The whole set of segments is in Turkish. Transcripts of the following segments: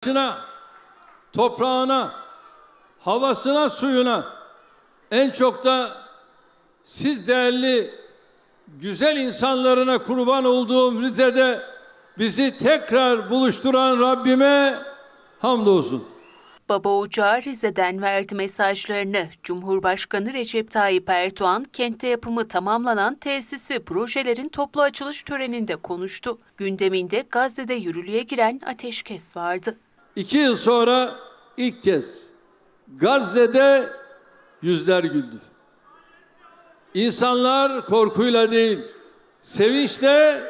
Taşına, toprağına, havasına, suyuna en çok da siz değerli güzel insanlarına kurban olduğum Rize'de bizi tekrar buluşturan Rabbime hamdolsun. Baba Ocağı Rize'den verdi mesajlarını. Cumhurbaşkanı Recep Tayyip Erdoğan, kentte yapımı tamamlanan tesis ve projelerin toplu açılış töreninde konuştu. Gündeminde Gazze'de yürürlüğe giren ateşkes vardı. İki yıl sonra ilk kez Gazze'de yüzler güldü. İnsanlar korkuyla değil, sevinçle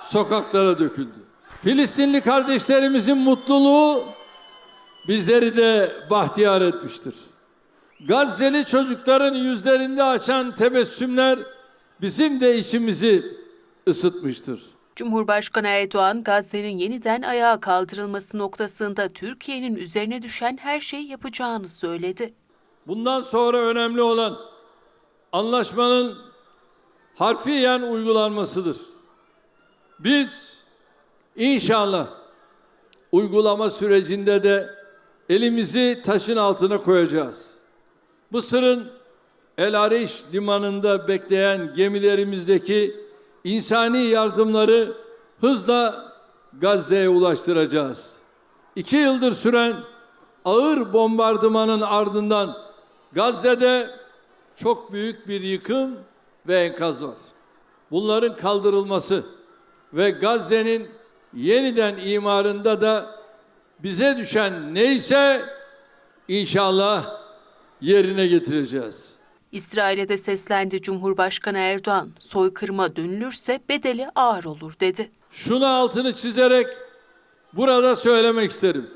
sokaklara döküldü. Filistinli kardeşlerimizin mutluluğu bizleri de bahtiyar etmiştir. Gazze'li çocukların yüzlerinde açan tebessümler bizim de içimizi ısıtmıştır. Cumhurbaşkanı Erdoğan, Gazze'nin yeniden ayağa kaldırılması noktasında Türkiye'nin üzerine düşen her şeyi yapacağını söyledi. Bundan sonra önemli olan anlaşmanın harfiyen uygulanmasıdır. Biz inşallah uygulama sürecinde de elimizi taşın altına koyacağız. Mısır'ın El Ariş limanında bekleyen gemilerimizdeki insani yardımları hızla Gazze'ye ulaştıracağız. İki yıldır süren ağır bombardımanın ardından Gazze'de çok büyük bir yıkım ve enkaz var. Bunların kaldırılması ve Gazze'nin yeniden imarında da bize düşen neyse inşallah yerine getireceğiz. İsrail'e de seslendi Cumhurbaşkanı Erdoğan, soykırıma dönülürse bedeli ağır olur dedi. Şunu altını çizerek burada söylemek isterim.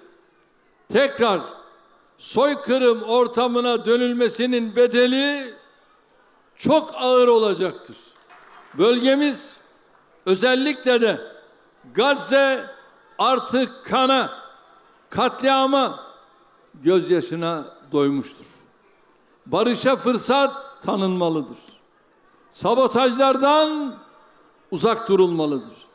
Tekrar soykırım ortamına dönülmesinin bedeli çok ağır olacaktır. Bölgemiz özellikle de Gazze artık kana, katliama, gözyaşına doymuştur. Barışa fırsat tanınmalıdır. Sabotajlardan uzak durulmalıdır.